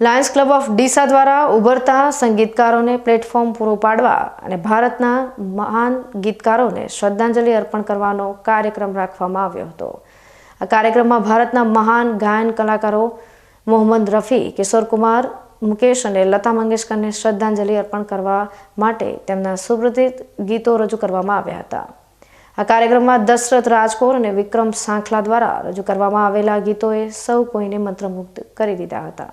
Lions club of Deesa દ્વારા ઉભરતા સંગીતકારોને platform પૂરું પાડવા અને ભારતના મહાન ગીતકારોને શ્રદ્ધાંજલિ અર્પણ કરવાનો કાર્યક્રમ રાખવામાં આવ્યો હતો. આ કાર્યક્રમમાં ભારતના મહાન ગાયન કલાકારો મોહમ્મદ રફી, કિશોર કુમાર, મુકેશ અને લતા મંગેશકરને શ્રદ્ધાંજલિ અર્પણ કરવા માટે તેમના સુપ્રસિદ્ધ ગીતો રજૂ કરવામાં આવ્યા હતા. આ કાર્યક્રમમાં દશરથ રાજકોર અને વિક્રમ સાંખલા દ્વારા રજૂ કરવામાં આવેલા ગીતોએ સૌ કોઈને મંત્રમુગ્ધ કરી દીધા હતા.